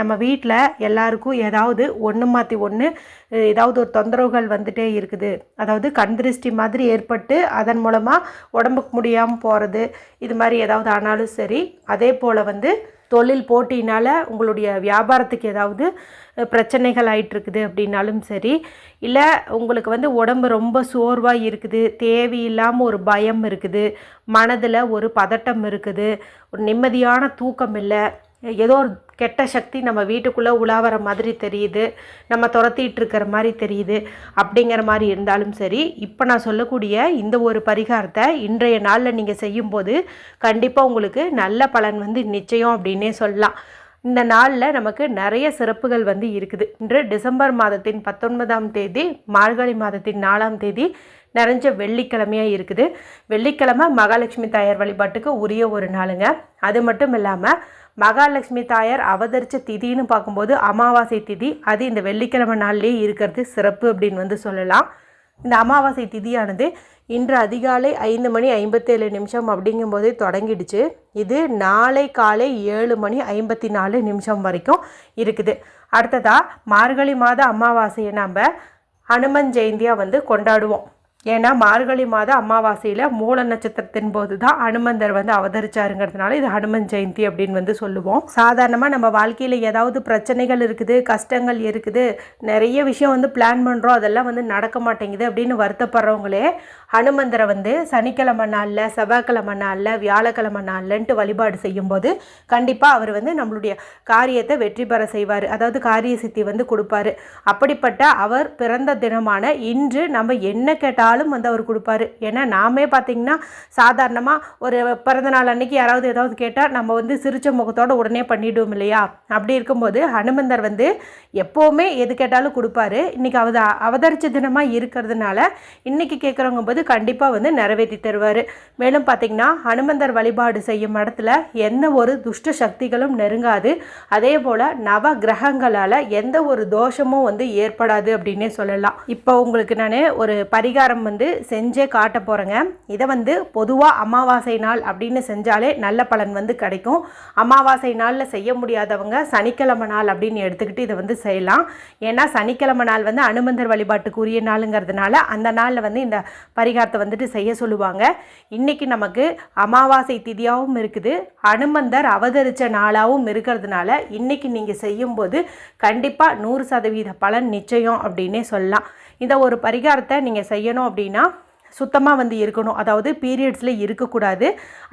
நம்ம வீட்டில் எல்லாருக்கும் ஏதாவது ஒன்று மாற்றி ஒன்று ஏதாவது ஒரு தொந்தரவுகள் வந்துட்டே இருக்குது. அதாவது கண் திருஷ்டி மாதிரி ஏற்பட்டு அதன் மூலமாக உடம்புக்கு முடியாமல் போகிறது இது மாதிரி ஏதாவது ஆனாலும் சரி அதே போல் வந்து தொழில் போட்டினால் உங்களுடைய வியாபாரத்துக்கு ஏதாவது பிரச்சனைகள் ஆயிட்டிருக்குது அப்படின்னாலும் சரி இல்லை உங்களுக்கு வந்து உடம்பு ரொம்ப சோர்வாக இருக்குது தேவையில்லாமல் ஒரு பயம் இருக்குது மனதில் ஒரு பதட்டம் இருக்குது ஒரு நிம்மதியான தூக்கம் இல்லை ஏதோ ஒரு கெட்ட சக்தி நம்ம வீட்டுக்குள்ளே உலாவற மாதிரி தெரியுது. நம்ம துரத்திட்டு இருக்கிற மாதிரி தெரியுது. அப்படிங்கிற மாதிரி இருந்தாலும் சரி இப்போ நான் சொல்லக்கூடிய இந்த ஒரு பரிகாரத்தை இன்றைய நாளில் நீங்கள் செய்யும்போது கண்டிப்பாக உங்களுக்கு நல்ல பலன் வந்து நிச்சயம் அப்படின்னே சொல்லலாம். இந்த நாளில் நமக்கு நிறைய சிறப்புகள் வந்து இருக்குது. இன்று டிசம்பர் மாதத்தின் பத்தொன்பதாம் தேதி மார்கழி மாதத்தின் நாலாம் தேதி நிறைஞ்ச வெள்ளிக்கிழமையாக இருக்குது. வெள்ளிக்கிழமை மகாலட்சுமி தாயார் வழிபாட்டுக்கு உரிய ஒரு நாளுங்க. அது மட்டும் இல்லாமல் மகாலட்சுமி தாயார் அவதரித்த திதின்னு பார்க்கும்போது அமாவாசை திதி அது இந்த வெள்ளிக்கிழமை நாள்லேயே இருக்கிறது சிறப்பு அப்படின்னு வந்து சொல்லலாம். இந்த அமாவாசை திதியானது இன்று அதிகாலை ஐந்து மணி ஐம்பத்தேழு நிமிஷம் அப்படிங்கும்போதே தொடங்கிடுச்சு. இது நாளை காலை ஏழு மணி ஐம்பத்தி நாலு நிமிஷம் வரைக்கும் இருக்குது. அடுத்ததாக மார்கழி மாத அமாவாசையை நாம் ஹனுமன் ஜெயந்தியாக வந்து கொண்டாடுவோம். ஏன்னா மார்கழி மாத அமாவாசையில் மூல நட்சத்திரத்தின் போது தான் ஹனுமந்தர் வந்து அவதரிச்சாருங்கிறதுனால இது ஹனுமன் ஜெயந்தி அப்படின்னு வந்து சொல்லுவோம். சாதாரணமாக நம்ம வாழ்க்கையில் ஏதாவது பிரச்சனைகள் இருக்குது கஷ்டங்கள் இருக்குது நிறைய விஷயம் வந்து பிளான் பண்ணுறோம் அதெல்லாம் வந்து நடக்க மாட்டேங்குது அப்படின்னு வருத்தப்படுறவங்களே ஹனுமந்தரை வந்து சனிக்கிழமை நாளில் செவ்வாய்க்கிழமை நாளில் வியாழக்கிழமை நாளில்ன்ட்டு வழிபாடு செய்யும்போது கண்டிப்பாக அவர் வந்து நம்மளுடைய காரியத்தை வெற்றி பெற செய்வார். அதாவது காரிய சித்தி வந்து கொடுப்பாரு. அப்படிப்பட்ட அவர் பிறந்த தினமான இன்று நம்ம என்ன கேட்டால் ஆளும் வந்து அவர் கொடுப்பாரு. ஏன்னா நாமே பார்த்தீங்கன்னா சாதாரணமாக ஒரு பிறந்த நாள் அன்னைக்கு யாராவது ஏதாவது கேட்டால் நம்ம வந்து சிரிச்ச முகத்தோடு உடனே பண்ணிவிடுவோம் இல்லையா? அப்படி இருக்கும்போது ஹனுமந்தர் வந்து எப்போவுமே எது கேட்டாலும் கொடுப்பாரு. இன்னைக்கு அவத அவதரிச்ச தினமாக இருக்கிறதுனால இன்னைக்கு கேட்குறவங்க போது கண்டிப்பாக வந்து நிறைவேற்றி தருவார். மேலும் பார்த்தீங்கன்னா ஹனுமந்தர் வழிபாடு செய்யும் இடத்துல எந்த ஒரு துஷ்ட சக்திகளும் நெருங்காது. அதே போல் நவ கிரகங்களால் எந்த ஒரு தோஷமும் வந்து ஏற்படாது அப்படின்னே சொல்லலாம். இப்போ உங்களுக்கு நான் ஒரு பரிகாரம் வந்து செஞ்சே காட்ட போகிறேங்க இதை வந்து பொதுவாக அமாவாசை நாள் அப்படின்னு செஞ்சாலே நல்ல பலன் வந்து கிடைக்கும். அமாவாசை நாளில் செய்ய முடியாதவங்க சனிக்கிழமை நாள் அப்படின்னு எடுத்துக்கிட்டு இதை வந்து செய்யலாம். ஏன்னா சனிக்கிழமை நாள் வந்து அனுமந்தர் வழிபாட்டுக்கு உரிய நாளுங்கிறதுனால அந்த நாளில் வந்து இந்த பரிகாரத்தை வந்துட்டு செய்ய சொல்லுவாங்க. இன்றைக்கி நமக்கு அமாவாசை திதியாகவும் இருக்குது. அனுமந்தர் அவதரித்த நாளாகவும் இருக்கிறதுனால இன்றைக்கி நீங்கள் செய்யும்போது கண்டிப்பாக நூறு சதவீத பலன் நிச்சயம் அப்படின்னே சொல்லலாம். இந்த ஒரு பரிகாரத்தை நீங்கள் செய்யணும் அப்படின்னா சுத்தமாக வந்து இருக்கணும். அதாவது பீரியட்ஸில் இருக்கக்கூடாது.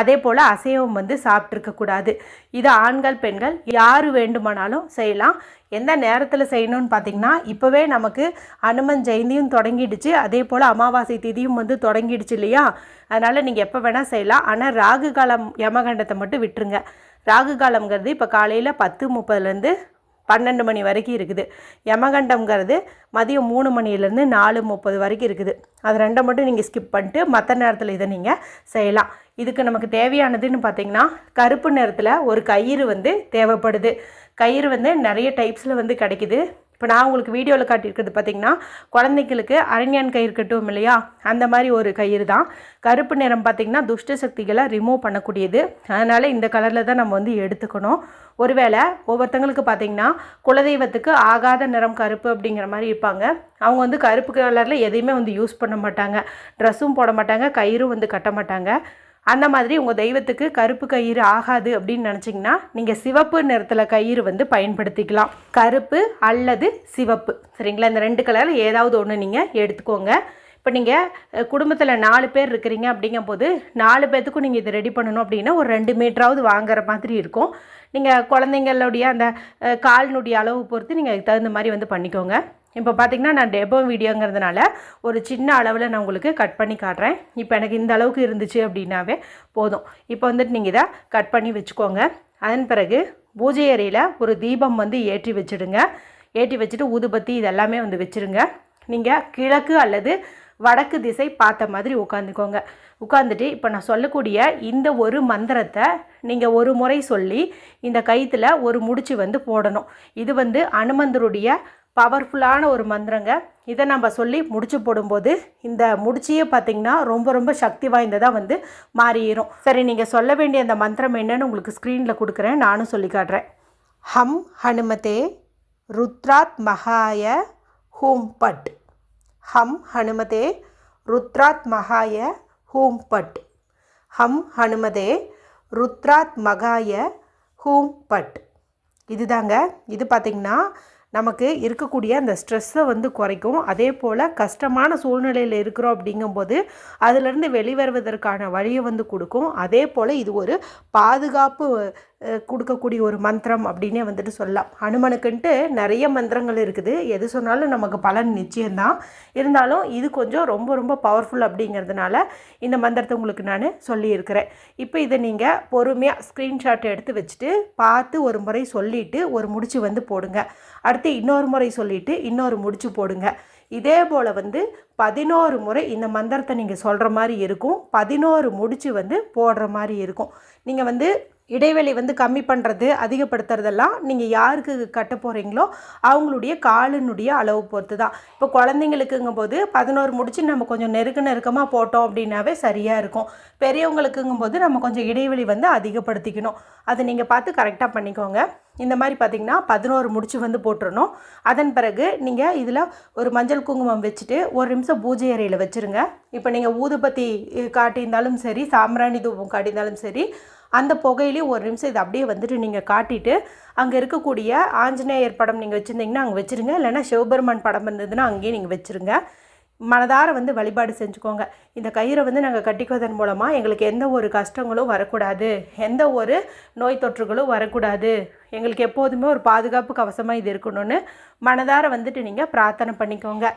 அதே போல் அசைவம் வந்து சாப்பிட்ருக்கக்கூடாது இது ஆண்கள் பெண்கள் யார் வேண்டுமானாலும் செய்யலாம். எந்த நேரத்தில் செய்யணும்னு பார்த்தீங்கன்னா இப்போவே நமக்கு அனுமன் ஜெயந்தியும் தொடங்கிடுச்சு. அதே போல் அமாவாசை திதியும் வந்து தொடங்கிடுச்சு இல்லையா? அதனால் நீங்கள் எப்போ வேணால் செய்யலாம். ஆனால் ராகு காலம் யமகண்டத்தை மட்டும் விட்டுருங்க. ராகு காலம்ங்கிறது இப்போ காலையில் பத்து முப்பதுலேருந்து பன்னெண்டு மணி வரைக்கும் இருக்குது. யமகண்டம்ங்கிறது மதியம் மூணு மணிலேருந்து நாலு முப்பது வரைக்கும் இருக்குது. அது ரெண்டை மட்டும் நீங்கள் ஸ்கிப் பண்ணிட்டு மற்ற நேரத்தில் இதை நீங்கள் செய்யலாம். இதுக்கு நமக்கு தேவையானதுன்னு பார்த்தீங்கன்னா கருப்பு நிறத்தில் ஒரு கயிறு வந்து தேவைப்படுது. கயிறு வந்து நிறைய டைப்ஸில் வந்து கிடைக்குது. இப்போ நான் உங்களுக்கு வீடியோவில் காட்டியிருக்கிறது பார்த்தீங்கன்னா குழந்தைங்களுக்கு அரண்யான் கயிறு கட்டும் இல்லையா? அந்த மாதிரி ஒரு கயிறு தான். கருப்பு நிறம் பார்த்திங்கன்னா துஷ்ட சக்திகளை ரிமூவ் பண்ணக்கூடியது. அதனால் இந்த கலரில் தான் நம்ம வந்து எடுத்துக்கணும். ஒருவேளை ஒவ்வொருத்தங்களுக்கு பார்த்திங்கன்னா குலதெய்வத்துக்கு ஆகாத நிறம் கருப்பு அப்படிங்கிற மாதிரி இருப்பாங்க. அவங்க வந்து கருப்பு கலரில் எதையுமே வந்து யூஸ் பண்ண மாட்டாங்க. ட்ரெஸ்ஸும் போட மாட்டாங்க கயிறும் வந்து கட்ட மாட்டாங்க. அந்த மாதிரி உங்கள் தெய்வத்துக்கு கருப்பு கயிறு ஆகாது அப்படின்னு நினச்சிங்கன்னா நீங்கள் சிவப்பு நிறத்தில் கயிறு வந்து பயன்படுத்திக்கலாம். கருப்பு அல்லது சிவப்பு. சரிங்களா? இந்த ரெண்டு கலரில் ஏதாவது ஒன்று நீங்கள் எடுத்துக்கோங்க. இப்போ நீங்கள் குடும்பத்தில் நாலு பேர் இருக்கிறீங்க அப்படிங்கும்போது நாலு பேர்த்துக்கும் நீங்கள் இதை ரெடி பண்ணணும் அப்படின்னா ஒரு ரெண்டு மீட்டராவது வாங்குற மாதிரி இருக்கும். நீங்கள் குழந்தைங்களுடைய அந்த காலினுடைய அளவு பொறுத்து நீங்கள் அதுக்கு தகுந்த மாதிரி வந்து பண்ணிக்கோங்க. இப்போ பார்த்திங்கன்னா நான் டெபோ வீடியோங்கிறதுனால ஒரு சின்ன அளவில் நான் உங்களுக்கு கட் பண்ணி காட்டுறேன். இப்போ எனக்கு இந்த அளவுக்கு இருந்துச்சு அப்படின்னாவே போதும். இப்போ வந்துட்டு நீங்கள் இதை கட் பண்ணி வச்சுக்கோங்க. அதன் பிறகு பூஜை அறையில் ஒரு தீபம் வந்து ஏற்றி வச்சுடுங்க. ஏற்றி வச்சுட்டு ஊதுபத்தி இதெல்லாமே வந்து வச்சுருங்க. நீங்கள் கிழக்கு அல்லது வடக்கு திசை பார்த்த மாதிரி உட்காந்துக்கோங்க. உட்காந்துட்டு இப்போ நான் சொல்லக்கூடிய இந்த ஒரு மந்திரத்தை நீங்கள் ஒரு முறை சொல்லி இந்த கயிற்றுல ஒரு முடிச்சு வந்து போடணும். இது வந்து அனுமந்தருடைய பவர்ஃபுல்லான ஒரு மந்திரங்க. இதை நம்ம சொல்லி முடிச்சு போடும்போது இந்த முடிச்சியே பார்த்திங்கன்னா ரொம்ப ரொம்ப சக்தி வாய்ந்ததாக வந்து மாறிடும் சரி நீங்கள் சொல்ல வேண்டிய அந்த மந்திரம் என்னன்னு உங்களுக்கு ஸ்க்ரீனில் கொடுக்குறேன். நானும் சொல்லி காட்டுறேன். ஹம் ஹனுமதே ருத்ராத் மகாய ஹூம் பட் ஹம் ஹனுமதே ருத்ராத் மகாய ஹூம் பட் ஹம் ஹனுமதே ருத்ராத் மகாய ஹூம் பட் இதுதாங்க. இது பார்த்திங்கன்னா நமக்கு இருக்கக்கூடிய அந்த ஸ்ட்ரெஸ்ஸை வந்து குறைக்கும். அதே போல் கஷ்டமான சூழ்நிலையில் இருக்கிறோம் அப்படிங்கும்போது அதிலிருந்து வெளிவருவதற்கான வழியை வந்து கொடுக்கும். அதே போல் இது ஒரு பாதுகாப்பு கொடுக்கக்கூடிய ஒரு மந்திரம் அப்படின்னே வந்துட்டு சொல்லலாம். ஹனுமனுக்குன்ட்டு நிறைய மந்திரங்கள் இருக்குது. எது சொன்னாலும் நமக்கு பலன் நிச்சயம்தான். இருந்தாலும் இது கொஞ்சம் ரொம்ப ரொம்ப பவர்ஃபுல் அப்படிங்கிறதுனால இந்த மந்திரத்தை உங்களுக்கு நான் சொல்லியிருக்கிறேன். இப்போ இதை நீங்கள் பொறுமையாக ஸ்க்ரீன்ஷாட் எடுத்து வச்சுட்டு பார்த்து ஒரு முறை சொல்லிவிட்டு ஒரு முடிச்சு வந்து போடுங்க. அடுத்து இன்னொரு முறை சொல்லிவிட்டு இன்னொரு முடிச்சு போடுங்க. இதே போல் வந்து பதினோரு முறை இந்த மந்திரத்தை நீங்கள் சொல்கிற மாதிரி இருக்கும். பதினோரு முடிச்சு வந்து போடுற மாதிரி இருக்கும். நீங்கள் வந்து இடைவெளி வந்து கம்மி பண்ணுறது அதிகப்படுத்துறதெல்லாம் நீங்கள் யாருக்கு கட்ட போகிறீங்களோ அவங்களுடைய காலினுடைய அளவு பொறுத்து தான் இப்போ குழந்தைங்களுக்குங்கும் போது பதினோரு முடிச்சு நம்ம கொஞ்சம் நெருக்க நெருக்கமாக போட்டோம் அப்படின்னாவே சரியாக இருக்கும். பெரியவங்களுக்குங்கும் போது நம்ம கொஞ்சம் இடைவெளி வந்து அதிகப்படுத்திக்கணும். அதை நீங்கள் பார்த்து கரெக்டாக பண்ணிக்கோங்க. இந்த மாதிரி பார்த்தீங்கன்னா பதினோரு முடிச்சு வந்து போட்டுடணும் அதன் பிறகு நீங்கள் இதில் ஒரு மஞ்சள் குங்குமம் வச்சுட்டு ஒரு நிமிஷம் பூஜை அறையில் வச்சுருங்க. இப்போ நீங்கள் ஊதுபத்தி காட்டியிருந்தாலும் சரி சாம்பிராணி தூபம் காட்டியிருந்தாலும் சரி அந்த புகையிலையும் ஒரு நிமிஷம் இதை அப்படியே வந்துட்டு நீங்கள் காட்டிட்டு அங்கே இருக்கக்கூடிய ஆஞ்சநேயர் படம் நீங்கள் வச்சுருந்தீங்கன்னா அங்கே வச்சுருங்க. இல்லைன்னா சிவபெருமான் படம் இருந்ததுன்னா அங்கேயே நீங்கள் வச்சுருங்க. மனதார வந்து வழிபாடு செஞ்சுக்கோங்க. இந்த கயிறை வந்து நாங்கள் கட்டிக்குவதன் மூலமாக எங்களுக்கு எந்த ஒரு கஷ்டங்களும் வரக்கூடாது. எந்த ஒரு நோய் தொற்றுகளும் வரக்கூடாது. எங்களுக்கு எப்போதுமே ஒரு பாதுகாப்பு கவசமாக இது இருக்கணும்னு மனதார வந்துட்டு நீங்கள் பிரார்த்தனை பண்ணிக்கோங்க.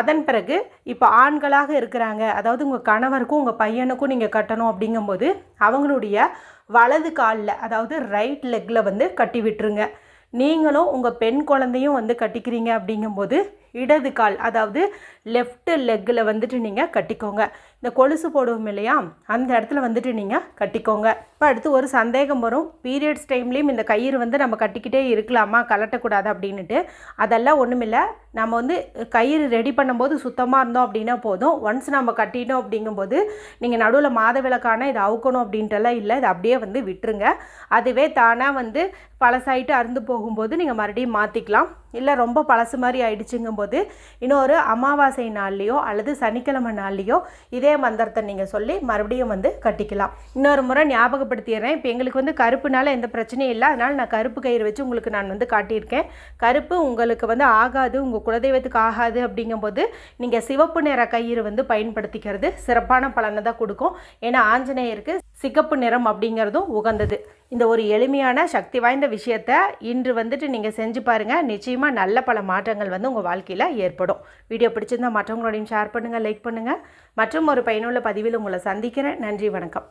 அதன் பிறகு இப்போ ஆண்களாக இருக்கிறாங்க. அதாவது உங்கள் கணவருக்கும் உங்கள் பையனுக்கும் நீங்கள் கட்டணும் அப்படிங்கும்போது அவங்களுடைய வலது காலில் அதாவது ரைட் லெக்கில் வந்து கட்டி விட்டுருங்க. நீங்களும் உங்கள் பெண் குழந்தையும் வந்து கட்டிக்கிறீங்க அப்படிங்கும்போது இடது கால் அதாவது லெஃப்ட் லெக்கில் வந்துட்டு நீங்கள் கட்டிக்கோங்க. இந்த கொலுசு போடுவோம் இல்லையா? அந்த இடத்துல வந்துட்டு நீங்கள் கட்டிக்கோங்க. இப்போ அடுத்து ஒரு சந்தேகம் வரும். பீரியட்ஸ் டைம்லேயும் இந்த கயிறு வந்து நம்ம கட்டிக்கிட்டே இருக்கலாமா? கலட்டக்கூடாது? அப்படின்ட்டு அதெல்லாம் ஒன்றுமில்லை நம்ம வந்து கயிறு ரெடி பண்ணும்போது சுத்தமாக இருந்தோம் அப்படின்னா போதும். ஒன்ஸ் நம்ம கட்டிட்டோம் அப்படிங்கும்போது நீங்கள் நடுவில் மாத விளக்கான இதை அவுக்கணும் அப்படின்ட்டுலாம் இல்லை. இது அப்படியே வந்து விட்டுருங்க. அதுவே தானாக வந்து பழசாயிட்டு அறுந்து போகும்போது நீங்கள் மறுபடியும் மாற்றிக்கலாம் இல்லை ரொம்ப பழசு மாதிரி ஆயிடுச்சுங்கும்போது இன்னொரு அமாவாசை நாள்லேயோ அல்லது சனிக்கிழமை நாள்லேயோ இதே மந்திரத்தை நீங்கள் சொல்லி மறுபடியும் வந்து கட்டிக்கலாம். இன்னொரு முறை ஞாபகப்படுத்திடுறேன். இப்போ எங்களுக்கு வந்து கருப்புனால எந்த பிரச்சனையும் இல்லை. அதனால் நான் கருப்பு கயிறு வச்சு உங்களுக்கு நான் வந்து காட்டியிருக்கேன். கருப்பு உங்களுக்கு வந்து ஆகாது உங்கள் குலதெய்வத்துக்கு ஆகாது அப்படிங்கும்போது நீங்கள் சிவப்பு நிற கயிறு வந்து பயன்படுத்திக்கிறது சிறப்பான பலனை தான் கொடுக்கும். ஏன்னா ஆஞ்சநேயருக்கு சிகப்பு நிறம் அப்படிங்கிறதும் உகந்தது. இந்த ஒரு எளிமையான சக்தி வாய்ந்த விஷயத்த இன்று வந்துட்டு நீங்கள் செஞ்சு பாருங்கள் நிச்சயமாக நல்ல பல மாற்றங்கள் வந்து உங்கள் வாழ்க்கையில் ஏற்படும். வீடியோ பிடிச்சிருந்தா மற்றவங்களோடையும் ஷேர் பண்ணுங்கள் லைக் பண்ணுங்கள் மற்றும் ஒரு பயனுள்ள பதிவில் உங்களை சந்திக்கிறேன். நன்றி வணக்கம்.